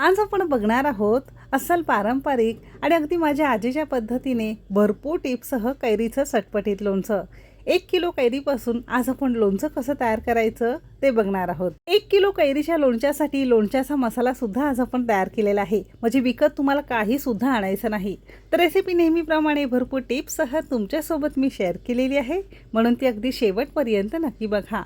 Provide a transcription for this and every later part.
आज आपण बघणार आहोत अस्सल पारंपरिक आणि अगदी माझ्या आजीच्या पद्धतीने भरपूर टिप्ससह कैरीचं चटपटीत लोणचं. एक किलो कैरीपासून आज आपण लोणचं कसं तयार करायचं ते बघणार आहोत. एक किलो कैरीच्या लोणच्यासाठी लोणच्याचा मसाला सुद्धा आज आपण तयार केलेला आहे. म्हणजे विकत तुम्हाला काही सुद्धा आणायचं नाही. तर रेसिपी नेहमीप्रमाणे भरपूर टिप्ससह तुमच्यासोबत मी शेअर केलेली आहे. म्हणून ती अगदी शेवटपर्यंत नक्की बघा.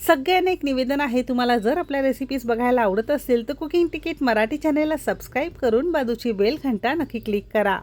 सगळ्यांना एक निवेदन आहे तुम्हाला जर आपल्या रेसिपीज बघायला आवडत असेल तर कुकिंग तिकीट मराठी चॅनेलला सबस्क्राईब करून बाजूची बेल घंटा नक्की क्लिक करा.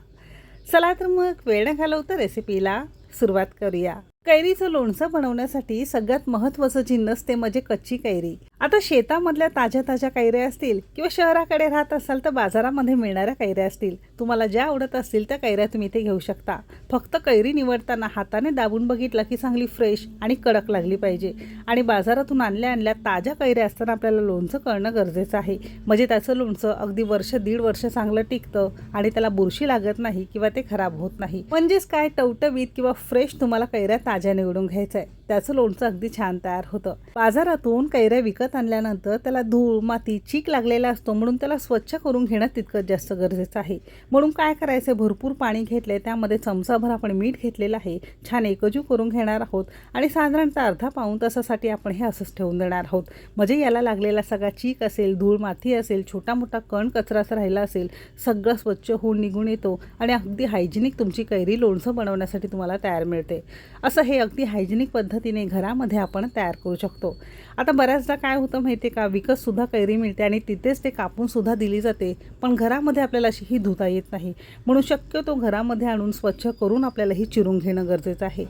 चला तर मग वेळ न घालवता रेसिपीला सुरुवात करूया. कैरीचं लोणचं बनवण्यासाठी सगळ्यात महत्त्वाचं जिन्नस ते म्हणजे कच्ची कैरी. आता शेतामधल्या ताज्या ताज्या कैऱ्या असतील किंवा शहराकडे राहत असाल तर बाजारामध्ये मिळणाऱ्या कैऱ्या असतील. तुम्हाला ज्या आवडत असतील त्या कैऱ्या तुम्ही इथे घेऊ शकता. फक्त कैरी निवडताना हाताने दाबून बघितलं की चांगली फ्रेश आणि कडक लागली पाहिजे. आणि बाजारातून आणल्या आणल्या ताज्या कैऱ्या असताना आपल्याला लोणचं करणं गरजेचं आहे. म्हणजे त्याचं लोणचं अगदी वर्ष दीड वर्ष चांगलं टिकतं आणि त्याला बुरशी लागत नाही किंवा ते खराब होत नाही. म्हणजेच काय? टवटवीत किंवा फ्रेश तुम्हाला कैऱ्या ताज्या निवडून घ्यायचं आहे त्याचं लोणचं अगदी छान तयार होतं. बाजारातून कैऱ्या विकत आणल्यानंतर त्याला धूळ माती चीक लागलेला असतो म्हणून त्याला स्वच्छ करून घेणं तितकंच जास्त गरजेचं आहे. म्हणून काय करायचं? भरपूर पाणी घेतले त्यामध्ये चमचाभर आपण मीठ घेतलेलं आहे. छान एकजू करून घेणार आहोत. आणि साधारणतः अर्धा पाऊण तासासाठी आपण हे असंच ठेवून देणार आहोत. म्हणजे याला लागलेला सगळा चीक असेल धूळ माती असेल छोटा मोठा कण कचराच राहिला असेल सगळं स्वच्छ होऊन निघून येतो आणि अगदी हायजेनिक तुमची कैरी लोणचं बनवण्यासाठी तुम्हाला तयार मिळते. असं हे अगदी हायजिनिक पद्धतीने घरामध्ये आपण तयार करू शकतो. आता बऱ्याचदा काय होतं माहिती आहे का? विकतसुद्धा कैरी मिळते आणि तिथेच ते कापूनसुद्धा दिली जाते. पण घरामध्ये आपल्याला अशी ही धुता येत नाही. म्हणून शक्यतो घरामध्ये आणून स्वच्छ करून आपल्याला ही चिरून घेणं गरजेचं आहे.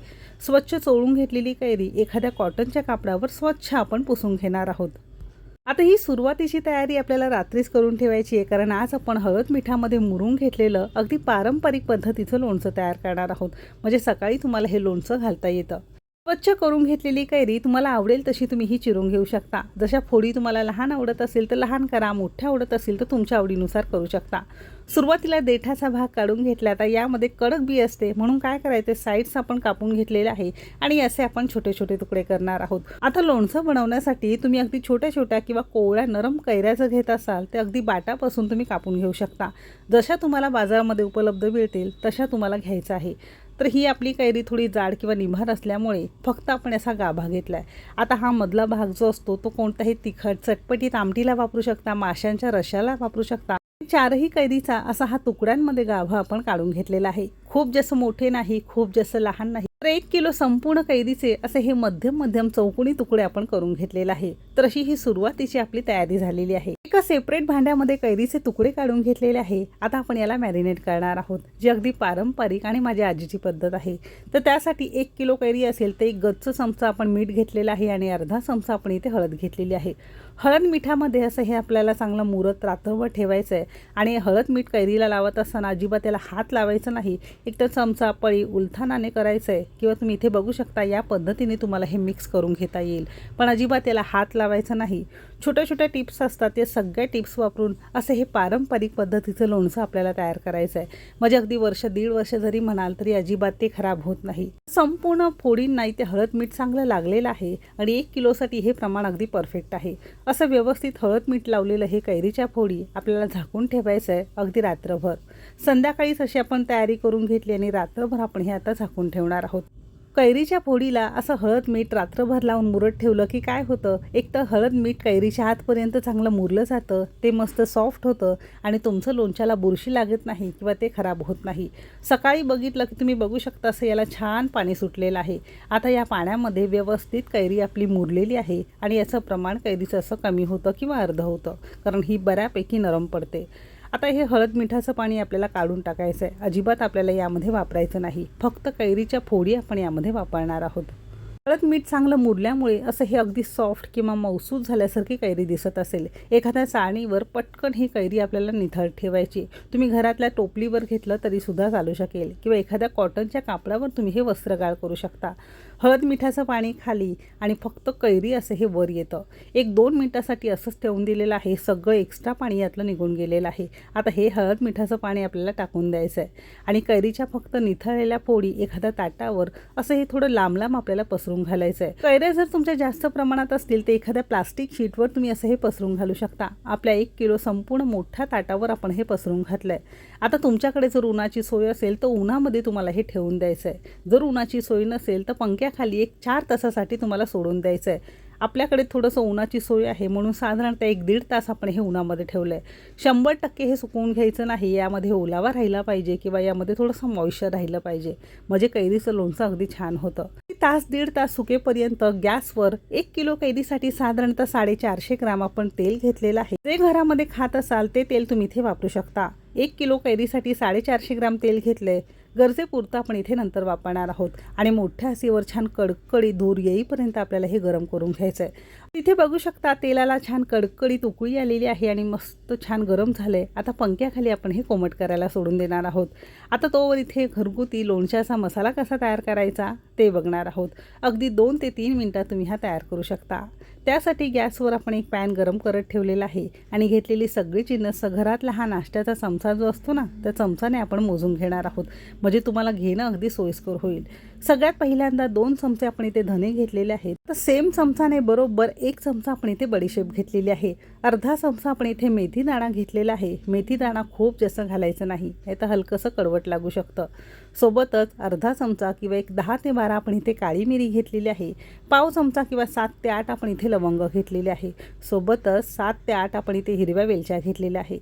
स्वच्छ चोळून घेतलेली कैरी एखाद्या कॉटनच्या कापडावर स्वच्छ आपण पुसून घेणार आहोत. आता ही सुरुवातीची तयारी आपल्याला रात्रीच करून ठेवायची आहे कारण आज आपण हळद मिठामध्ये मुरून घेतलेलं अगदी पारंपरिक पद्धतीचं लोणचं तयार करणार आहोत. म्हणजे सकाळी तुम्हाला हे लोणचं घालता येतं. स्वच्छ करून घेतलेली कैरी तुम्हाला आवडेल तशी तुम्ही ही चिरून घेऊ शकता. जशा फोडी तुम्हाला लहान आवडत असेल तर लहान करा मोठ्या आवडत असेल तर तुमच्या आवडीनुसार करू शकता. सुरुवातीला देठाचा भाग काढून घेतला आता यामध्ये कडक बी असते. म्हणून काय करायचे? साईड्स आपण कापून घेतलेले आहे आणि असे आपण छोटे छोटे तुकडे करणार आहोत. आता लोणचं बनवण्यासाठी तुम्ही अगदी छोट्या छोट्या किंवा कोवळ्या नरम कैऱ्याचं घेत असाल ते अगदी बाटापासून तुम्ही कापून घेऊ शकता. जशा तुम्हाला बाजारामध्ये उपलब्ध मिळतील तशा तुम्हाला घ्यायचं आहे. तर ही आपली कैरी थोडी जाड किंवा निभार असल्यामुळे फक्त आपण असा गाभा घेतला आहे आता हा मधला भाग जो असतो तो कोणताही तिखट चटपटीत आमटीला वापरू शकता माशांच्या रशाला वापरू शकता. चारही कैरीचा असा हा तुकड्यांमध्ये गाभा आपण काढून घेतलेला आहे. खूप जास्त मोठे नाही खूप जास्त लहान नाही तर एक किलो संपूर्ण कैरीचे असे हे मध्यम मध्यम चौकोनी तुकडे आपण करून घेतलेले आहे. तर अशी ही सुरुवातीची आपली तयारी झालेली आहे. एका सेपरेट भांड्यामध्ये कैरीचे तुकडे काढून घेतलेले आहे. आता आपण याला मॅरिनेट करणार आहोत. जी अगदी पारंपरिक आणि माझ्या आजीची पद्धत आहे. तर त्यासाठी एक किलो कैरी असेल तर एक गच्च चमचा आपण मीठ घेतलेला आहे आणि अर्धा चमचा आपण इथे हळद घेतलेली आहे. हळद मिठामध्ये असं हे आपल्याला चांगलं मुरत रात्रभर ठेवायचं आहे. आणि हळद मीठ कैरीला लावत असताना अजिबात त्याला हात लावायचा नाही. एक तर चमचा पळी उलथानाने करायचं आहे. किंवा तुम्ही इथे बघू शकता या पद्धतीने तुम्हाला हे मिक्स करून घेता येईल. पण अजिबात याला हात लावायचा नाही. छोट्या छोट्या टिप्स असतात ते सगळ्या टिप्स वापरून असं हे पारंपरिक पद्धतीचं लोणचं आपल्याला तयार करायचं आहे म्हणजे अगदी वर्ष दीड वर्ष जरी म्हणाल तरी अजिबात ते खराब होत नाही. संपूर्ण फोडींना इथे हळद मीठ चांगलं लागलेलं आहे आणि एक किलोसाठी हे प्रमाण अगदी परफेक्ट आहे. असं व्यवस्थित हळद मीठ लावलेलं हे कैरीच्या फोडी आपल्याला झाकून ठेवायचं आहे अगदी रात्रभर. संध्याकाळीच अशी आपण तयारी करून घेतली आणि रात्रभर आपण हे आता झाकून ठेवणार आहोत. कैरीच्या फोडीला असं हळद मीठ रात्रभर लावून मुरत ठेवलं की काय होतं? एक तर हळद मीठ कैरीच्या हातपर्यंत चांगलं मुरलं जातं ते मस्त सॉफ्ट होतं आणि तुमचं लोणच्याला बुरशी लागत नाही किंवा ते खराब होत नाही. सकाळी बघितलं की तुम्ही बघू शकता असं याला छान पाणी सुटलेलं आहे. आता या पाण्यामध्ये व्यवस्थित कैरी आपली मुरलेली आहे आणि याचं प्रमाण कैरीचं असं कमी होतं किंवा अर्ध होतं कारण ही बऱ्यापैकी नरम पडते. आता हे हळद मिठाचं पाणी आपल्याला काढून टाकायचं आहे. अजिबात आपल्याला यामध्ये वापरायचं नाही. फक्त कैरीच्या फोडी आपण यामध्ये वापरणार आहोत. हळद मीठ चांगलं मुरल्यामुळे असं हे अगदी सॉफ्ट किंवा मौसूद झाल्यासारखी कैरी दिसत असेल. एखाद्या चाळणीवर पटकन ही कैरी आपल्याला निथळ ठेवायची. तुम्ही घरातल्या टोपलीवर घेतलं तरीसुद्धा चालू शकेल किंवा एखाद्या कॉटनच्या कापडावर तुम्ही हे वस्त्रगाळ करू शकता. हळद मिठाचं पाणी खाली आणि फक्त कैरी असं हे वर येतं. एक दोन मिनटासाठी असंच ठेवून दिलेलं आहे. सगळं एक्स्ट्रा पाणी यातलं निघून गेलेलं आहे. आता हे हळद मिठाचं पाणी आपल्याला टाकून द्यायचं आहे आणि कैरीच्या फक्त निथळलेल्या पोळी एखाद्या ताटावर असं हे थोडं लांब लांब आपल्याला पसरून घालायचं आहे कैऱ्या जर तुमच्या जास्त प्रमाणात असतील तर एखाद्या प्लास्टिक शीटवर तुम्ही असं हे पसरून घालू शकता. आपल्या एक किलो संपूर्ण मोठ्या ताटावर आपण हे पसरून घातलं आहे आता तुमच्याकडे जर उन्हाची सोय असेल तर उन्हामध्ये तुम्हाला हे ठेवून द्यायचं आहे जर उन्हाची सोय नसेल तर पंख्याखाली एक चार तासासाठी तुम्हाला सोडून द्यायचं आहे आपल्याकडे थोडंसं उन्हाची सोय आहे म्हणून साधारणतः एक दीड तास आपण हे उन्हामध्ये ठेवलं आहे शंभर टक्के हे सुकवून घ्यायचं नाही यामध्ये ओलावा राहिला पाहिजे किंवा यामध्ये थोडंसं मॉइश्चर राहिलं पाहिजे. म्हणजे कैरीचं लोणचं अगदी छान होतं. तास दीड तास सुकेपर्यंत गॅसवर एक किलो कैरीसाठी साधारणतः साडेचारशे ग्राम आपण तेल घेतलेलं आहे. जे घरामध्ये खात असाल ते तेल तुम्ही इथे वापरू शकता. एक किलो कैरीसाठी साडेचारशे ग्राम तेल घेतले गरजेपुरतं आपण इथे नंतर वापरणार आहोत. आणि मोठ्या हसीवर छान कडकडी दूर येईपर्यंत आपल्याला हे गरम करून घ्यायचं आहे तिथे बघू शकता तेलाला छान कडकडीत उकळी आलेली आहे आणि मस्त छान गरम झालं आहे आता पंख्याखाली आपण हे कोमट करायला सोडून देणार आहोत. आता तोवर इथे घरगुती लोणच्याचा मसाला कसा तयार करायचा ते बघणार आहोत. अगदी दोन ते तीन मिनटात तुम्ही हा तयार करू शकता. त्यासाठी गॅसवर आपण एक पॅन गरम करत ठेवलेला आहे आणि घेतलेली सगळी जिन्नस घरातला हा नाश्त्याचा चमचा जो असतो ना त्या चमचाने आपण मोजून घेणार आहोत. म्हणजे तुम्हाला घेणं अगदी सोयीस्कर होईल. सगळ्यात पहिल्यांदा दोन चमचे आपण इथे धने घेतलेले आहेत. तर सेम चमचाने बरोबर एक चमचा आपण इथे बडीशेप घेतलेली आहे. अर्धा चमचा आपण इथे मेथी दाणा घेतलेला आहे. मेथी दाणा खूप जास्त घालायचं नाही नाही तर हलकंसं कडवट लागू शकतं. सोबतच अर्धा चमचा किंवा एक दहा ते बारा आपण इथे काळी मिरी घेतलेली आहे. पाव चमचा किंवा सात ते आठ आपण इथे लवंग घेतलेले आहे. सोबतच सात ते आठ आपण इथे हिरव्या वेलच्या घेतलेल्या आहे.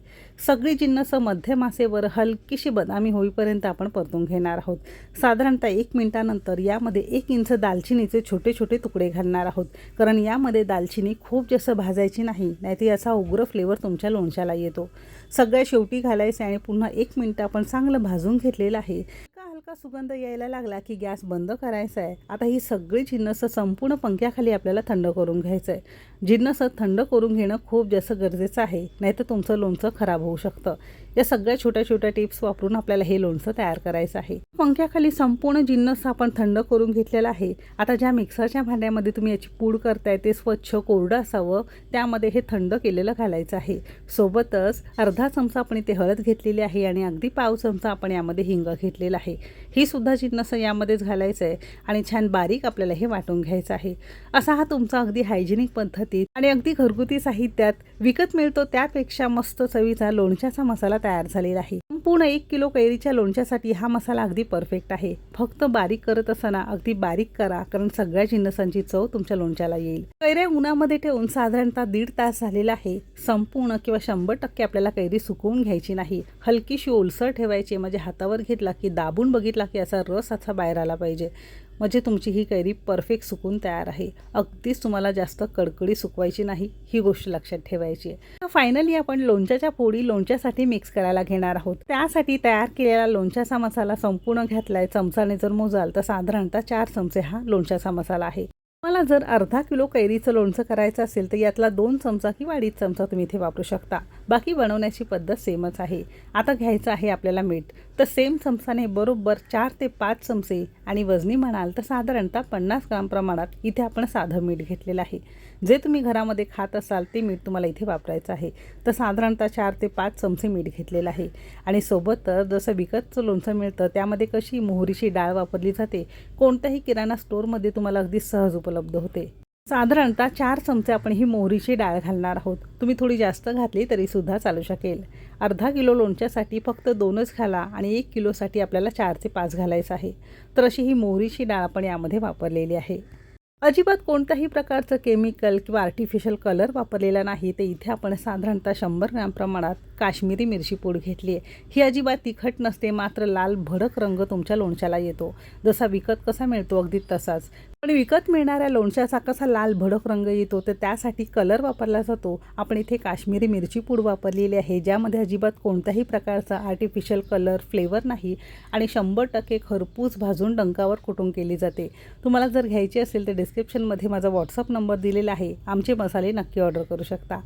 सगळी जिन्नसं मध्यमासेवर हलकीशी बदामी होईपर्यंत आपण परतून घेणार आहोत. साधारणतः एक मिनिटानंतर यामध्ये एक इंच दालचिनीचे छोटे छोटे तुकडे घालणार आहोत कारण यामध्ये दालचिनी खूप जास्त भाजायची नाही नाहीतर असा उग्र फ्लेवर तुमच्या लोणच्याला येतो. सगळ्या शेवटी घालायचे आणि पुन्हा एक मिनटं आपण चांगलं भाजून घेतलेलं आहे. हलका सुगंध यायला लागला की गॅस बंद करायचा आहे आता ही सगळी जिन्नस संपूर्ण पंख्याखाली आपल्याला थंड करून घ्यायचं आहे जिन्नस थंड करून घेणं खूप जास्त गरजेचं आहे नाहीतर तुमचं लोणचं खराब होऊ शकतं. या सगळ्या छोट्या छोट्या टिप्स वापरून आपल्याला हे लोणचं तयार करायचं आहे. पंख्याखाली संपूर्ण जिन्नस आपण थंड करून घेतलेला आहे. आता ज्या मिक्सरच्या भांड्यामध्ये तुम्ही याची पूड करताय ते स्वच्छ कोरडं असावं त्यामध्ये हे थंड केलेलं घालायचं आहे. सोबतच अर्धा चमचा आपण इथे हळद घेतलेली आहे आणि अगदी पाव चमचा आपण यामध्ये हिंग घेतलेला आहे. ही सुद्धा जिन्नस यामध्येच घालायचं आहे आणि छान बारीक आपल्याला हे वाटून घ्यायचं आहे. असा हा तुमचा अगदी हायजेनिक पद्धतीत आणि अगदी घरगुती साहित्यात विकत मिळतो त्यापेक्षा मस्त चवीचा लोणच्याचा मसाला तयार झालेला आहे. संपूर्ण एक किलो कैरीच्या लोणच्यासाठी हा मसाला अगदी परफेक्ट आहे. फक्त बारीक करत असताना अगदी बारीक करा कारण सगळ्या जिन्नसांची चव तुमच्या लोणच्याला येईल. कैऱ्या उन्हामध्ये ठेवून साधारणतः दीड तास झालेला आहे. संपूर्ण किंवा शंभर टक्के आपल्याला कैरी सुकवून घ्यायची नाही. हलकीशी ओलसर ठेवायची म्हणजे हातावर घेतला की दाबून बघितला की असा रस असा बाहेर आला पाहिजे. म्हणजे तुमची ही कैरी परफेक्ट सुकून तयार आहे. अगदीच तुम्हाला जास्त कडकडी सुकवायची नाही ही गोष्ट लक्षात ठेवायची आहे. फायनली आपण लोणच्याच्या पोळी लोणच्यासाठी मिक्स करायला घेणार आहोत. त्यासाठी तयार केलेला लोणच्याचा मसाला संपूर्ण घातलाय चमचाने जर मोजाल तर साधारणतः चार चमचे हा लोणच्याचा मसाला आहे. मला जर अर्धा किलो कैरीचं लोणचं करायचं असेल तर यातला दोन चमचा किंवा अडीच चमचा तुम्ही इथे वापरू शकता. बाकी बनवण्याची पद्धत सेमच आहे. आता घ्यायचं आहे आपल्याला मीठ. तर सेम चमचाने बरोबर चार ते पाच चमचे आणि वजनी म्हणाल तर साधारणतः पन्नास ग्राम प्रमाणात इथे आपण साधं मीठ घेतलेलं आहे. जे तुम्ही घरामध्ये खात असाल ते मीठ तुम्हाला इथे वापरायचं आहे. तर साधारणतः चार ते पाच चमचे मीठ घेतलेलं आहे. आणि सोबतच जसं विकतचं लोणचं मिळतं त्यामध्ये कशी मोहरीची डाळ वापरली जाते कोणत्याही किराणा स्टोअरमध्ये तुम्हाला अगदी सहज उपलब्ध होते. साधारणतः चार चमचे आपण ही मोहरीची डाळ घालणार आहोत. तुम्ही थोडी जास्त घातली तरीसुद्धा चालू शकेल. अर्धा किलो लोणच्यासाठी फक्त दोनच घाला आणि एक किलोसाठी आपल्याला चार ते पाच घालायचं आहे. तर अशी ही मोहरीची डाळ आपण यामध्ये वापरलेली आहे. अजिबात कोणत्याही प्रकारचं केमिकल किंवा आर्टिफिशियल कलर वापरलेला नाही. ते इथे आपण साधारणतः शंभर ग्रॅम प्रमाणात काश्मीरी मिरची पूड घेतली आहे. ही अजिबात तिखट नसते मात्र लाल भडक रंग तुमच्या लोणच्याला येतो. जसा विकत कसा मिळतो अगदी तसाच. पण विकत मिळणाऱ्या लोणच्याचा कसा लाल भडक रंग येतो तर त्यासाठी कलर वापरला जातो. आपण इथे काश्मीरी मिरची पूड वापरलेली आहे ज्यामध्ये अजिबात कोणत्याही प्रकारचा आर्टिफिशियल कलर फ्लेवर नाही आणि शंभर टक्के खरपूस भाजून डंकावर कुटून केली जाते. तुम्हाला जर घ्यायची असेल तर डिस्क्रिप्शनमध्ये माझा व्हॉट्सअप नंबर दिलेला आहे. आमचे मसाले नक्की ऑर्डर करू शकता.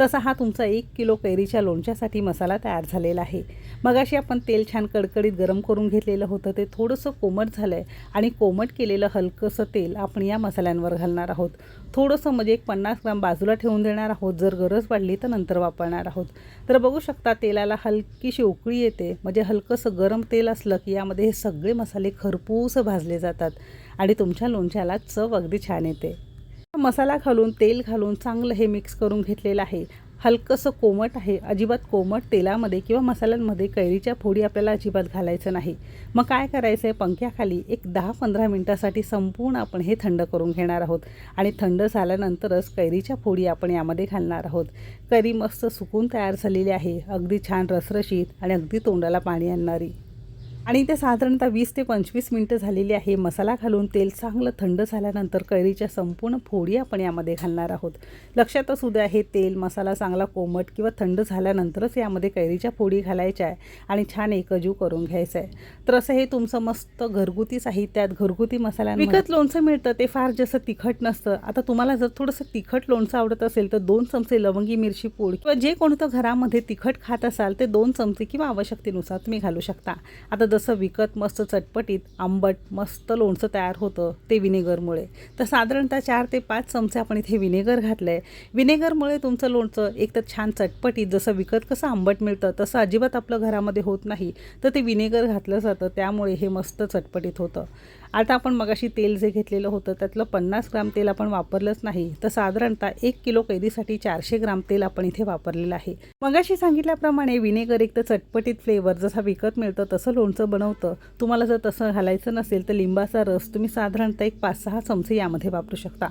तसा हा तुमचा एक किलो कैरीच्या लोणच्यासाठी मसाला तयार झालेला आहे. मगाशी आपण तेल छान कडकडीत गरम करून घेतलेलं होतं ते थोडंसं कोमट झालं आहे आणि कोमट केलेलं हलकंसं तेल आपण या मसाल्यांवर घालणार आहोत. थोडंसं म्हणजे एक पन्नास ग्राम बाजूला ठेवून देणार आहोत जर गरज पडली तर नंतर वापरणार आहोत. तर बघू शकता तेलाला हलकीशी उकळी येते म्हणजे हलकंसं गरम तेल असलं की यामध्ये हे सगळे मसाले खरपूस भाजले जातात आणि तुमच्या लोणच्याला चव अगदी छान येते. मसाला घालून तेल घालून चांगलं हे मिक्स करून घेतलेलं आहे. हलकंसं कोमट आहे. अजिबात कोमट तेलामध्ये किंवा मसाल्यांमध्ये कैरीच्या फोडी आपल्याला अजिबात घालायचं नाही. मग काय करायचं आहे पंख्याखाली एक दहा पंधरा मिनटासाठी संपूर्ण आपण हे थंड करून घेणार आहोत. आणि थंड झाल्यानंतरच कैरीच्या फोडी आपण यामध्ये घालणार आहोत. कैरी मस्त सुकून तयार झालेली आहे. अगदी छान रसरशीत आणि अगदी तोंडाला पाणी आणणारी. आणि इथे साधारणतः वीस ते पंचवीस मिनटं झालेली आहे. मसाला घालून तेल चांगलं थंड झाल्यानंतर कैरीच्या संपूर्ण फोडी आपण यामध्ये घालणार आहोत. लक्षात असू द्या हे तेल मसाला चांगला कोमट किंवा थंड झाल्यानंतरच यामध्ये कैरीच्या फोडी घालायच्या आहे आणि छान एकजीव करून घ्यायचं आहे. तर असं हे तुमचं मस्त घरगुती साहित्यात घरगुती मसाला विकत लोणचं मिळतं ते फार जास्त तिखट नसतं. आता तुम्हाला जर थोडंसं तिखट लोणचं आवडत असेल तर दोन चमचे लवंगी मिरची पूड किंवा जे कोणतं घरामध्ये तिखट खात असाल ते दोन चमचे किंवा आवश्यकतेनुसार तुम्ही घालू शकता. आता जसं विकत मस्त चटपटीत आंबट मस्त लोणचं तयार होतं ते विनेगरमुळे. तर साधारणतः चार ते पाच चमचे आपण इथे विनेगर घातलं आहे विनेगरमुळे तुमचं लोणचं एक तर छान चटपटीत जसं विकत कसं आंबट मिळतं तसं अजिबात आपलं घरामध्ये होत नाही. तर ते विनेगर घातलं जातं त्यामुळे हे मस्त चटपटीत होतं. आता आपण मगाशी तेल जे घेतलेलं होतं त्यातलं पन्नास ग्राम तेल आपण वापरलंच नाही. तर साधारणतः एक किलो कैरीसाठी चारशे ग्राम तेल आपण इथे वापरलेलं आहे. मगाशी सांगितल्याप्रमाणे विनेगर एक तर चटपटीत फ्लेवर जसा विकत मिळतं तसं लोणचं बनवतं. तुम्हाला जर तसं घालायचं नसेल तर लिंबाचा रस तुम्ही साधारणतः एक पाच सहा चमचे यामध्ये वापरू शकता.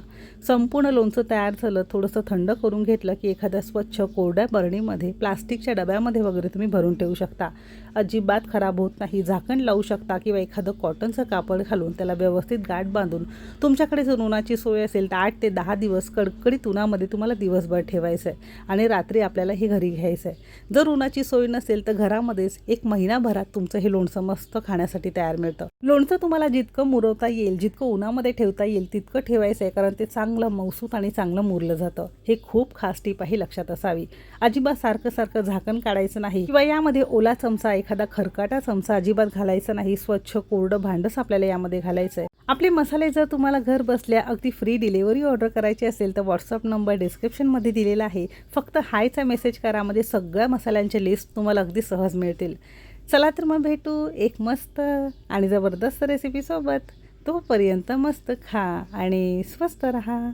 संपूर्ण लोणचं तयार झालं थोडंसं थंड करून घेतलं की एखाद्या स्वच्छ कोरड्या बरणीमध्ये प्लास्टिकच्या डब्यामध्ये वगैरे तुम्ही भरून ठेवू शकता. अजिबात खराब होत नाही. झाकण लावू शकता किंवा एखादं कॉटनचं कापड घालून त्याला व्यवस्थित गाठ बांधून तुमच्याकडे जर उन्हाची सोय असेल तर आठ ते दहा दिवस कडकडीत उन्हामध्ये तुम्हाला दिवसभर ठेवायचं आहे आणि रात्री आपल्याला हे घरी घ्यायचं आहे जर उन्हाची सोय नसेल तर घरामध्येच एक महिनाभरात तुमचं हे लोणचं मस्त खाण्यासाठी तयार मिळतं. लोणचं तुम्हाला जितकं मुरवता येईल जितकं उन्हामध्ये ठेवता येईल तितकं ठेवायचं आहे कारण ते चांगलं मौसूत आणि चांगलं मुरलं जातं. हे खूप खास टीप आहे लक्षात असावी. अजिबात सारखं सारखं झाकण काढायचं नाही किंवा यामध्ये ओला चमचा एखादा खरकाटा चमचा अजिबात घालायचा नाही. स्वच्छ कोरडं भांडच आपल्याला यामध्ये घालायचं आहे आपले मसाले जर तुम्हाला घर बसल्या अगदी फ्री डिलिव्हरी ऑर्डर करायची असेल तर व्हॉट्सअप नंबर डिस्क्रिप्शनमध्ये दिलेला आहे. फक्त हायचा मेसेज करा म्हणजे सगळ्या मसाल्यांचे लिस्ट तुम्हाला अगदी सहज मिळतील. चला तर मग भेटू एक मस्त आणि जबरदस्त रेसिपीसोबत तोपर्यंत मस्त खा आणि स्वस्त रहा.